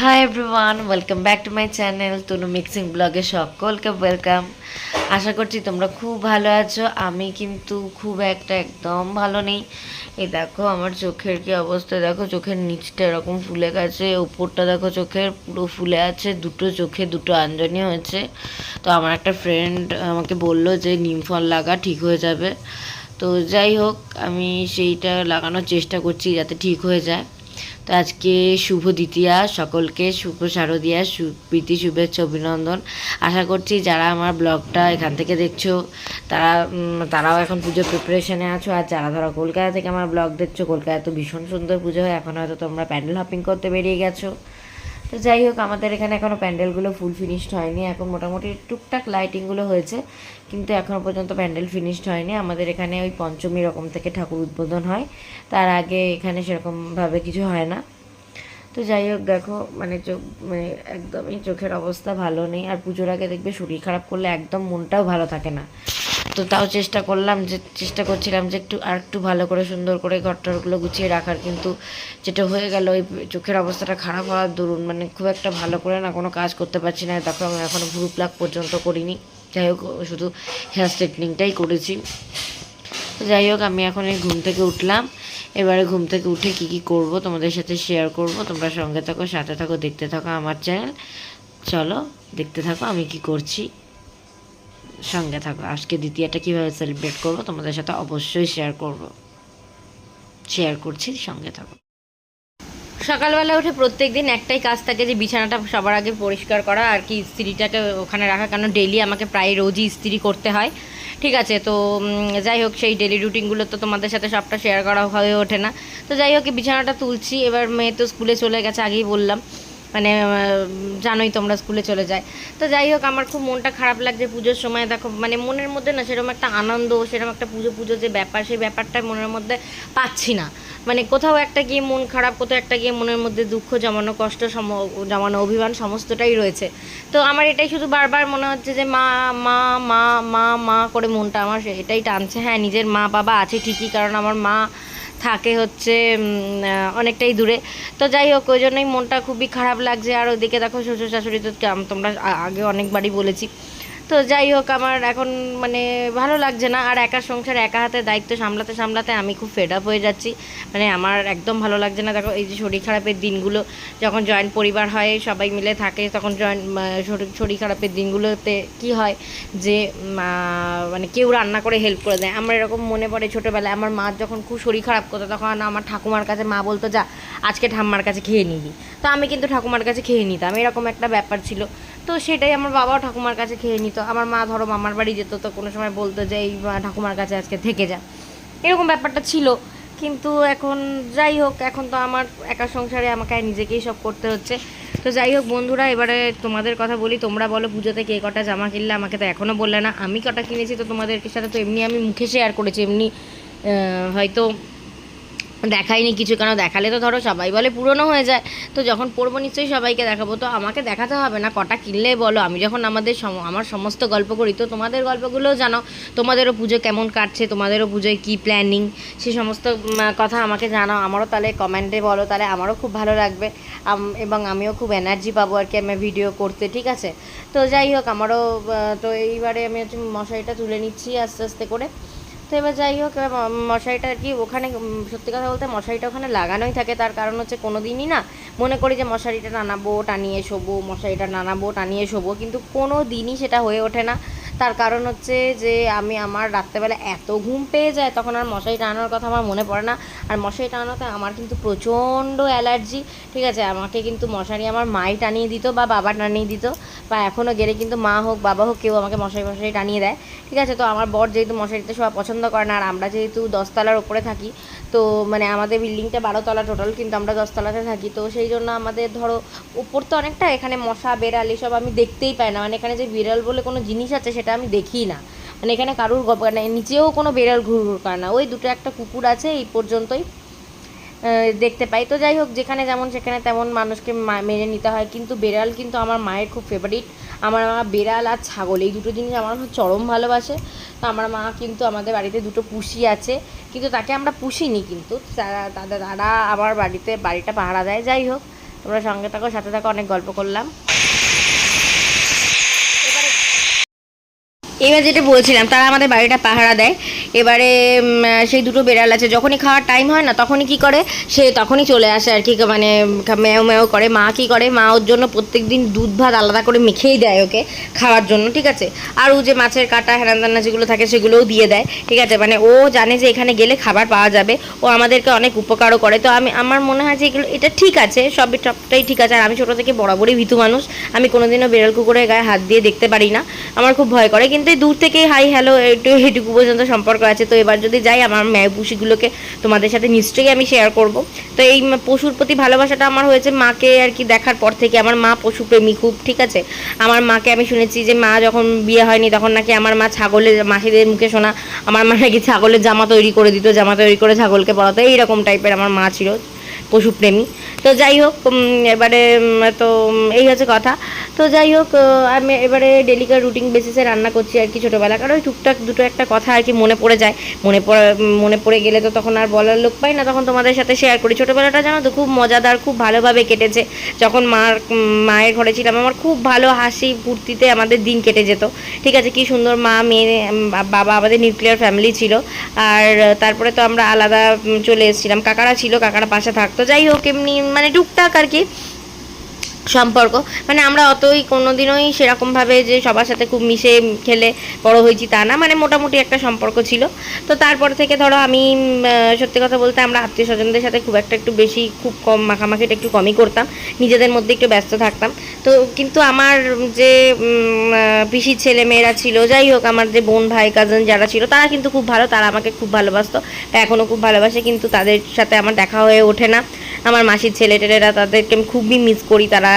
Hi everyone welcome back to my channel Tanu mixing ব্লগে সকলকে welcome আশা করছি তোমরা খুব ভালো আছো। আমি কিন্তু খুব একটা একদম ভালো নেই। এই দেখো, আমার চোখের কি অবস্থা? দেখো, চোখের নিচটা এরকম ফুলে গেছে, উপরটা দেখো চোখের পুরো ফুলে আছে, দুটো চোখে দুটো আঞ্জনি হয়েছে। তো আমার একটা ফ্রেন্ড আমাকে বলল যে নিম ফল লাগা, ঠিক হয়ে যাবে। তো যাই হোক, আমি সেইটা লাগানোর চেষ্টা করছি যাতে ঠিক হয়ে যায়। তো আজকে শুভ দ্বিতীয়া, সকলকে শুভ শারদীয়া প্রীতি, শুভেচ্ছা, অভিনন্দন। আশা করছি যারা আমার ব্লগটা এখান থেকে দেখছ, তারা তারাও এখন পুজোর প্রিপারেশনে আছো। আর যারা ধরো কলকাতা থেকে আমার ব্লগ দেখছ, কলকাতায় তো ভীষণ সুন্দর পুজো হয়, এখন হয়তো তোমরা প্যান্ডেল হপিং করতে বেরিয়ে গেছো। তো যাই হোক, আমাদের এখানে এখনও প্যান্ডেলগুলো ফুল ফিনিশড হয়নি। এখন মোটামুটি টুকটাক লাইটিংগুলো হয়েছে, কিন্তু এখনও পর্যন্ত প্যান্ডেল ফিনিশড হয়নি। আমাদের এখানে ওই পঞ্চমী রকম থেকে ঠাকুর উদ্বোধন হয়। তার আগে এখানে সেরকমভাবে কিছু হয় না। তো যাই হোক, দেখো মানে চোখ মানে একদমই চোখের অবস্থা ভালো নেই। আর পুজোর আগে দেখবে শরীর খারাপ করলে একদম মনটাও ভালো থাকে না। তো তাও চেষ্টা করলাম যে, চেষ্টা করছিলাম যে একটু, আর একটু ভালো করে, সুন্দর করে ঘরটরগুলো গুছিয়ে রাখার। কিন্তু যেটা হয়ে গেল ওই চোখের অবস্থাটা খারাপ হওয়ার দরুন মানে খুব একটা ভালো করে না কোনো কাজ করতে পারছি না। দেখো আমি এখনও ভুরু প্লাক পর্যন্ত করিনি। যাই হোক, শুধু হেয়ার স্ট্রেটনিংটাই করেছি। যাই হোক, আমি এখন এই ঘুম থেকে উঠলাম। এবারে ঘুম থেকে উঠে কি কি করব তোমাদের সাথে শেয়ার করব। তোমরা সঙ্গে থাকো, সাথে থাকো, দেখতে থাকো আমার চ্যানেল চলো, দেখতে থাকো আমি কি করছি। সঙ্গে থাকো। আজকে দ্বিতীয়টা কীভাবে সেলিব্রেট করব তোমাদের সাথে অবশ্যই শেয়ার করব। শেয়ার করছি, সঙ্গে থাকো। সকালবেলা উঠে প্রত্যেক দিন একটাই কাজ থাকে যে বিছানাটা সবার আগে পরিষ্কার করা আর কি ইস্ত্রিটাকে ওখানে রাখা কারণ ডেলি আমাকে প্রায় রোজই ইস্ত্রি করতে হয়। ঠিক আছে, তো যাই হোক, সেই ডেলি রুটিনগুলো তো তোমাদের সাথে সবটা শেয়ার করা হয়ে ওঠে না। তো যাই হোক বিছানাটা তুলছি। এবার মেয়ে তো স্কুলে চলে গেছে, আগেই বললাম। মানে জানোই তোমরা স্কুলে চলে যায়। তো যাই হোক, আমার খুব মনটা খারাপ লাগছে পুজোর সময়। দেখো মানে মনের মধ্যে না সেরকম একটা আনন্দ, সেরকম একটা পুজো পুজো যে ব্যাপার, সেই ব্যাপারটা মনের মধ্যে পাচ্ছি না। মানে কোথাও একটা গিয়ে মন খারাপ, কোথাও একটা গিয়ে মনের মধ্যে দুঃখ জমানো, কষ্ট সম, জমানো, অভিমান সমস্তটাই রয়েছে। তো আমার এটাই শুধু বারবার মনে হচ্ছে যে, মা মা মা মা মা করে মনটা আমার এটাই টানছে। হ্যাঁ নিজের মা বাবা আছে ঠিকই, কারণ আমার মা থাকে হচ্ছে অনেকটাই দূরে। তো যাই হোক, ওই জন্যই মনটা খুবই খারাপ লাগছে। আর ওদিকে দেখো, শ্বশুর শাশুড়ি তো তোমরা আগে অনেকবারই বলেছি। তো যাই হোক, আমার এখন মানে ভালো লাগছে না। আর একা সংসার, একা হাতে দায়িত্ব সামলাতে সামলাতে আমি খুব ফেড আপ হয়ে যাচ্ছি। মানে আমার একদম ভালো লাগছে না। দেখো, এই যে শরীর খারাপের দিনগুলো, যখন জয়েন্ট পরিবার হয়, সবাই মিলে থাকে, তখন জয়েন্ট শরীর খারাপের দিনগুলোতে কি হয় যে মানে কেউ রান্না করে হেল্প করে দেয়। আমার এরকম মনে পড়ে ছোটোবেলায়। আমার মা যখন খুব শরীর খারাপ করতো, তখন আমার ঠাকুমার কাছে, মা বলতো, যা, আজকে ঠাম্মার কাছে খেয়ে নিবি। তো আমি কিন্তু ঠাকুমার কাছে খেয়ে নিতাম। এরকম একটা ব্যাপার ছিল। তো সেটাই আমার বাবাও ঠাকুমার কাছে খেয়ে নিত। আমার মা ধরো মামার বাড়ি যেত, তো কোনো সময় বলতো যে এই ঠাকুমার কাছে আজকে থেকে যা। এরকম ব্যাপারটা ছিল। কিন্তু এখন যাই হোক, এখন তো আমার একা সংসারে আমাকে নিজেকেই সব করতে হচ্ছে। তো যাই হোক বন্ধুরা, এবারে তোমাদের কথা বলি। তোমরা বলো, পুজোতে কে কটা জামা কিনলে? আমাকে তো এখনও বললে না। আমি কটা কিনেছি তো তোমাদের সাথে তো এমনি আমি মুখে শেয়ার করেছি। এমনি হয়তো দেখাইনি, কিছু কেন দেখালে তো ধরো সবাই বলে পুরনো হয়ে যায়। তো যখন পড়ব নিশ্চয়ই সবাইকে দেখাবো। তো আমাকে দেখাতে হবে না, কটা কিনলে বলো? আমি যখন আমাদের আমার সমস্ত গল্প করি, তো তোমাদের গল্পগুলোও জানো। তোমাদেরও পুজো কেমন কাটছে, তোমাদেরও পুজোয় কী প্ল্যানিং সে সমস্ত কথা আমাকে জানাও। আমারও তাহলে কমেন্টে বলো, তাহলে আমারও খুব ভালো লাগবে। এবং আমিও খুব এনার্জি পাবো আর কি, আমি ভিডিও করতে, ঠিক আছে? তো যাই হোক, আমারও তো এইবারে আমি হচ্ছে মশারিটা তুলে নিচ্ছি আস্তে আস্তে করে। তো এবার যাই হোক মশারিটা আর কি ওখানে সত্যি কথা বলতে মশারিটা ওখানে লাগানোই থাকে। তার কারণ হচ্ছে কোনো দিনই না মনে করি যে মশারিটা টানাবো টানিয়ে শোবো, মশারিটা টানাবো টানিয়ে শোবো, কিন্তু কোনো দিনই সেটা হয়ে ওঠে না। তার কারণ হচ্ছে যে আমি আমার রাত্রেবেলা এত ঘুম পেয়ে যায়, তখন আর মশারি টানানোর কথা আমার মনে পড়ে না। আর মশারি টানানোতে আমার কিন্তু প্রচণ্ড অ্যালার্জি, ঠিক আছে? আমাকে কিন্তু মশারি আমার মাই টানিয়ে দিত বা বাবা টানিয়ে দিত, বা এখনও গেলে কিন্তু মা হোক, বাবা হোক, কেউ আমাকে মশারি মশারি টানিয়ে দেয়, ঠিক আছে? তো আমার বর যেহেতু মশারিতে সবাই পছন্দ করে না, আর আমরা যেহেতু দশতলার ওপরে থাকি তো মানে আমাদের বিল্ডিংটা বারোতলা টোটাল কিন্তু আমরা দশতলাতে থাকি। তো সেই জন্য আমাদের ধরো, উপর তো অনেকটা এখানে মশা, বেড়াল এসব আমি দেখতেই পাই না। মানে এখানে যে বিড়াল বলে কোনো জিনিস আছে, সেটা আমি দেখি না। মানে এখানে কারুর গপ মানে নিচেও কোনো বেড়াল ঘুর ঘুর করে না। ওই দুটো একটা কুকুর আছে, এই পর্যন্তই। দেখতে পাই। তো যাই হোক, যেখানে যেমন সেখানে তেমন মানুষকে মেনে নিতে হয়। কিন্তু বেড়াল কিন্তু আমার মায়ের খুব ফেভারিট আমার মা বেড়াল আর ছাগল, এই দুটো জিনিস আমার চরম ভালোবাসে। তো আমার মা কিন্তু আমাদের বাড়িতে দুটো পুষি আছে। কিন্তু তাকে আমরা পুষিনি কিন্তু। তারা তারা আমার বাড়িতে, বাড়িটা পাহারা দেয়। যাই হোক, তোমরা সঙ্গে থাকো, সাথে থাকো, অনেক গল্প করলাম। এবার যেটা বলছিলাম, তারা আমাদের বাড়িটা পাহারা দেয়। এবারে সেই দুটো বেড়াল আছে, যখনই খাওয়ার টাইম হয় না, তখনই কি করে? সে তখনই চলে আসে আর কি মানে ম্যাও ম্যাও করে, মা কি করে? মা ওর জন্য প্রত্যেক দিন দুধ, ভাত আলাদা করে মেখেই দেয় ওকে খাওয়ার জন্য, ঠিক আছে? আর ও যে মাছের কাটা হেরান্দান্না যেগুলো থাকে, সেগুলোও দিয়ে দেয়, ঠিক আছে? মানে ও জানে যে এখানে গেলে খাবার পাওয়া যাবে, ও আমাদেরকে অনেক উপকারও করে। তো আমি, আমার মনে হয় যে এগুলো, এটা ঠিক আছে, সবই সবটাই ঠিক আছে। আর আমি ছোটো থেকে বরাবরই ভীতু মানুষ, আমি কোনোদিনও বেড়াল কুকুরের গায়ে হাত দিয়ে দেখতে পারি না, আমার খুব ভয় করে। কিন্তু এই দূর থেকে হাই হ্যালো একটু এটুকু পর্যন্ত সম্পর্ক আছে। তো এবার যদি যাই, আমার ম্যায় পুষিগুলোকে তোমাদের সাথে নিশ্চয়ই আমি শেয়ার করব। তো এই পশুর প্রতি ভালোবাসাটা আমার হয়েছে মাকে আর কি দেখার পর থেকে। আমার মা পশুপ্রেমী খুব, ঠিক আছে? আমার মাকে আমি শুনেছি যে মা যখন বিয়ে হয়নি, তখন নাকি আমার মা ছাগলের, মাসিদের মুখে শোনা আমার মা নাকি ছাগলের জামা তৈরি করে দিত, জামা তৈরি করে ছাগলকে পড়াতো। এইরকম টাইপের আমার মা ছিল পশুপ্রেমী তো যাই হোক এবারে তো এই হচ্ছে কথা। তো যাই হোক আমি এবারে ডেলিকার রুটিন বেসিসে রান্না করছি আর কি ছোটোবেলা। কারণ ওই টুকটাক দুটো একটা কথা আর কি মনে পড়ে যায়। মনে পড়ে মনে পড়ে গেলে তো তখন আর বলার লোক পাই না। তখন তোমাদের সাথে শেয়ার করি। ছোটোবেলাটা জানো তো, খুব মজাদার, খুব ভালোভাবে কেটেছে। যখন মার মায়ের ঘরে ছিলাম, আমার খুব ভালো হাসি ফুর্তিতে আমাদের দিন কেটে যেত। ঠিক আছে, কি সুন্দর মা, মেয়ে বাবা আমাদের নিউক্লিয়ার ফ্যামিলি ছিল। আর তারপরে তো আমরা আলাদা চলে এসেছিলাম। কাকারা ছিল, কাকারা পাশে থাকতো। যাই হোক, এমনি মানে টুকটাক আর কি সম্পর্ক। মানে আমরা অতই কোনোদিনই সেরকমভাবে যে সবার সাথে খুব মিশে খেলে বড় হয়েছি তা না মানে মোটামুটি একটা সম্পর্ক ছিল। তো তারপর থেকে ধরো আমি সত্যি কথা বলতে আমরা আত্মীয় স্বজনদের সাথে খুব একটা একটু বেশি খুব কম মাখামাখিটা একটু কমই করতাম, নিজেদের মধ্যে একটু ব্যস্ত থাকতাম। তো কিন্তু আমার যে পিসির ছেলে মেয়েরা ছিল, যাই হোক আমার যে বোন ভাই কাজিন যারা ছিল, তারা কিন্তু খুব ভালো, তারা আমাকে খুব ভালোবাসতো এখনও খুব ভালোবাসে, কিন্তু তাদের সাথে আমার দেখা হয়ে ওঠে না। আমার মাসির ছেলে টেলেরা তাদেরকে আমি খুবই মিস করি। তারা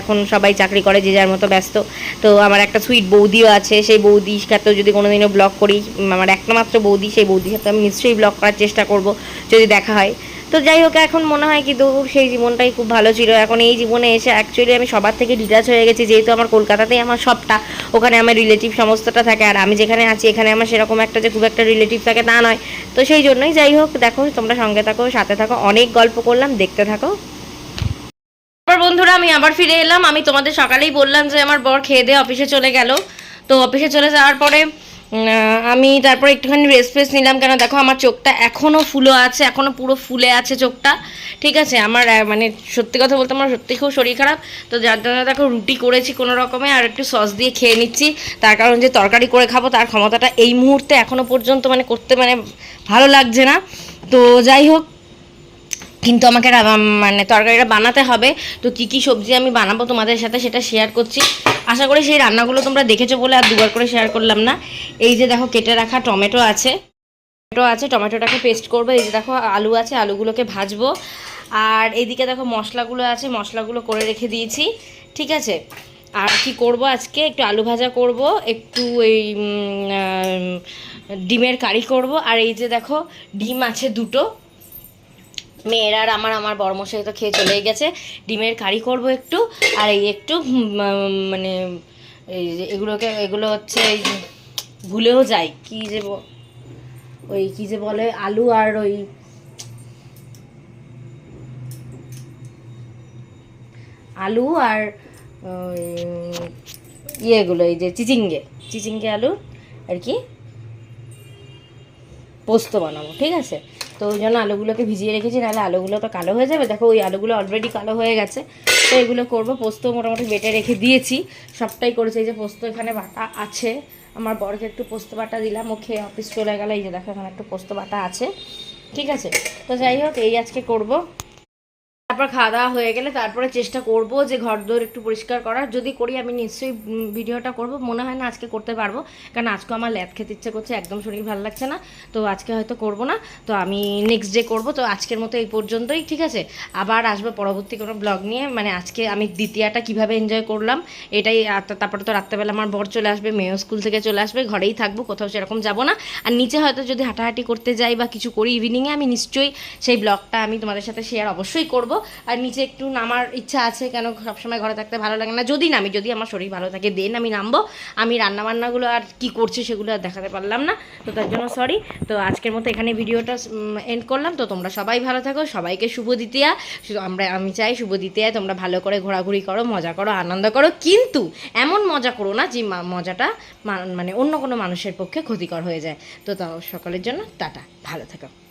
এখন সবাই চাকরি করে, যে যার মতো ব্যস্ত। তো আমার একটা সুইট বৌদিও আছে, সেই বৌদির সাথেও যদি কোনোদিনও ব্লগ করি আমার একটা মাত্র বৌদি, সেই বৌদির সাথে আমি নিশ্চয়ই ব্লগ করার চেষ্টা করব, যদি দেখা হয়। তো যাই হোক, এখন মনে হয় কি দূর সেই জীবনটাই খুব ভালো ছিল। এখন এই জীবনে এসে অ্যাকচুয়ালি আমি সবার থেকে ডিটাচ হয়ে গেছি, যেহেতু আমার কলকাতাতেই আমার সবটা, ওখানে আমার রিলেটিভ সমস্তটা থাকে। আর আমি যেখানে আছি, এখানে আমার সেরকম একটা যে খুব একটা রিলেটিভ থাকে তা নয়। তো সেই জন্যই যাই হোক, দেখো, তোমরা সঙ্গে থাকো, সাথে থাকো। অনেক গল্প করলাম, দেখতে থাকো। আবার বন্ধুরা, আমি আবার ফিরে এলাম। আমি তোমাদের সকালেই বললাম যে, আমার বর খেয়ে দিয়ে অফিসে চলে গেল। তো অফিসে চলে যাওয়ার পরে আমি তারপর একটুখানি রেস্ট ফেস্ট নিলাম কেন দেখো আমার চোখটা এখনও ফুলো আছে এখনও পুরো ফুলে আছে চোখটা, ঠিক আছে? আমার মানে সত্যি কথা বলতে আমার সত্যি খুব শরীর খারাপ, তো যার জন্য দেখো রুটি করেছি কোনো রকমে আর একটু সস দিয়ে খেয়ে নিচ্ছি। তার কারণ যে তরকারি করে খাব তার ক্ষমতাটা এই মুহূর্তে এখনও পর্যন্ত মানে করতে মানে ভালো লাগছে না। তো যাই হোক কিন্তু আমাকে মানে তরকারিটা বানাতে হবে। তো কী কী সবজি আমি বানাবো তোমাদের সাথে সেটা শেয়ার করছি। আশা করি সেই রান্নাগুলো তোমরা দেখেছ বলে আর দুবার করে শেয়ার করলাম না। এই যে দেখো কেটে রাখা টমেটো আছে। টমেটো আছে, টমেটোটাকে পেস্ট করব। এই যে দেখো আলু আছে, আলুগুলোকে ভাজবো। আর এইদিকে দেখো মশলাগুলো আছে, মশলাগুলো করে রেখে দিয়েছি। ঠিক আছে? আর কি করব আজকে? একটু আলু ভাজা করব, একটু এই ডিমের কারি করব। আর এই যে দেখো ডিম আছে দুটো। মেয়েরা আর আমার আমার বড়মশাই তো খেয়ে চলেই গেছে। ডিমের কারি করব একটু, আর এই একটু মানে এগুলোকে, এগুলো হচ্ছে ভুলেও যাই। কি যে ওই কি যে বলে, আলু আর ওই আলু আর ইয়েগুলো, এই যে চিচিঙ্গে চিচিঙ্গে আলু আর কি পোস্ত বানাবো, ঠিক আছে? তো ওই জন্য আলুগুলোকে ভিজিয়ে রেখেছি, নাহলে আলুগুলো তো কালো হয়ে যাবে। দেখো, ওই আলুগুলো অলরেডি কালো হয়ে গেছে। তো এগুলো করব, পোস্ত মোটামুটি বেটে রেখে দিয়েছি। সবটাই করেছি, এই যে পোস্ত এখানে বাটা আছে। আমার বরকে একটু পোস্ত বাটা দিলাম, ও খেয়ে অফিস চলে গেল। এই যে দেখো, এখানে একটু পোস্ত বাটা আছে। ঠিক আছে? তো যাই হোক, এই আজকে করব। তারপর খাওয়া দাওয়া হয়ে গেলে তারপরে চেষ্টা করব যে ঘর দোর একটু পরিষ্কার করার। যদি করি, আমি নিশ্চয়ই ভিডিওটা করব। মনে হয় না আজকে করতে পারব। কারণ আজকে আমার ল্যাদ খেতে ইচ্ছে করছে, একদম শরীর ভালো লাগছে না। তো আজকে হয়তো করব না। তো আমি নেক্সট ডে করব। তো আজকের মতো এই পর্যন্তই, ঠিক আছে? আবার আসব পরবর্তী কোনো ব্লগ নিয়ে। মানে আজকে আমি দ্বিতীয়টা কীভাবে এনজয় করলাম, এটাই তারপরে তো রাত্রেবেলা আমার বর চলে আসবে, মেয়েও স্কুল থেকে চলে আসবে, ঘরেই থাকব, কোথাও সেরকম যাব না। আর নিচে হয়তো যদি হাঁটাহাঁটি করতে যাই বা কিছু করি ইভিনিংয়ে আমি নিশ্চয়ই সেই ব্লগটা আমি তোমাদের সাথে শেয়ার অবশ্যই করব। আর নিচে একটু নামার ইচ্ছা আছে, কেন সবসময় ঘরে থাকতে ভালো লাগে না? যদি নামি যদি আমার শরীর ভালো থাকে, দেন আমি নামবো। আমি রান্না বান্নাগুলো আর কি করছি সেগুলো আর দেখাতে পারলাম না। তো তার জন্য সরি তো আজকের মতো এখানে ভিডিওটা এন্ড করলাম। তো তোমরা সবাই ভালো থাকো, সবাইকে শুভ দ্বিতীয়া। আমরা, আমি চাই শুভ দ্বিতীয়ায় তোমরা ভালো করে ঘোরাঘুরি করো, মজা করো, আনন্দ করো। কিন্তু এমন মজা করো না যে মজাটা মানে অন্য কোনো মানুষের পক্ষে ক্ষতিকর হয়ে যায়। তো তাও সকলের জন্য টাটা। ভালো থাকো।